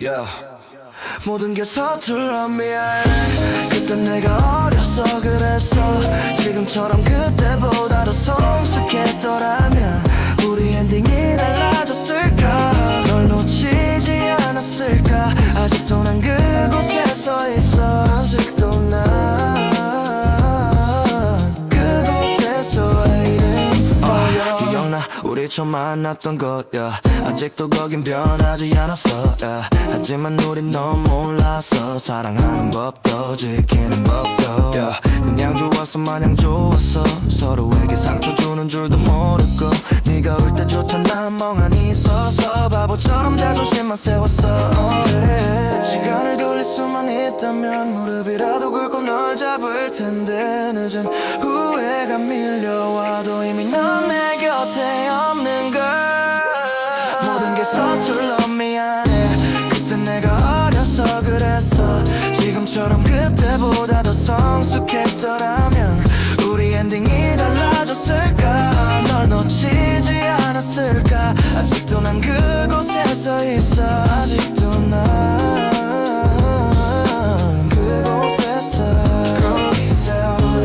yeah. 모든 게 서툴러 미안해 그땐 내가 어려서 그랬어 지금처럼 그때보다 더 성숙했더라면 처음 만났던 곳 yeah. 아직도 거긴 변하지 않았어 yeah. 하지만 우린 너무 몰랐어 사랑하는 법도 지키는 법도 yeah. 그냥 좋았어 마냥 좋았어 서로에게 상처 주는 줄도 모르고 네가 올 때조차 난 멍하니 서서 바보처럼 자존심만 세웠어 yeah. 시간을 돌릴 수만 있다면 무릎이라도 꿇고 널 잡을 텐데 늦은 후회가 밀 처럼 그때보다 더 성숙했더라면 우리 엔딩이 달라졌을까? 널 놓치지 않았을까? 아직도 난 그곳에 서 있어. 아직도 난 그곳에서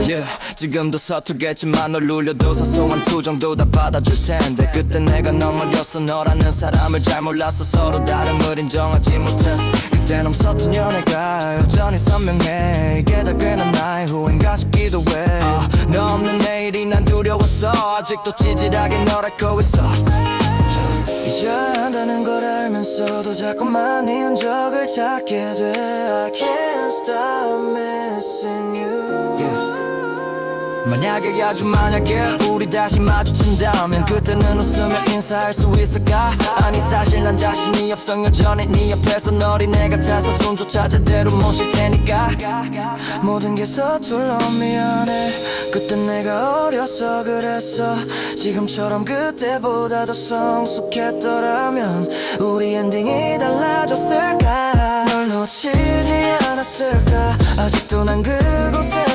yeah, 지금도 서툴겠지만 널 눌려도 사소한 투정도 다 받아줄 텐데 그때 내가 너무 어렸어. 너라는 사람을 잘 몰라서 서로 다름을 인정하지 못했어 너무 서툰 연애가 여전히 선명해. 이게 다 꽤나 나의 후회인가 싶기도 해너 없는 내일이 난 두려웠어. 아직도 찌질하게 널 알고 있어. 잊어야 한다는 걸 알면서도 자꾸만 네 흔적을 찾게 돼. I can't 만약에 아주 만약에 우리 다시 마주친다면 그때는 웃으며 인사할 수 있을까? 아니 사실 난 자신이 없어 여전히 네 옆에서 너리 내 같아서 손조차 제대로 모실 테니까. 모든 게 서툴러 미안해. 그때 내가 어려서 그랬어. 지금처럼 그때보다 더 성숙했더라면 우리 엔딩이 달라졌을까? 널 놓치지 않았을까? 아직도 난 그곳에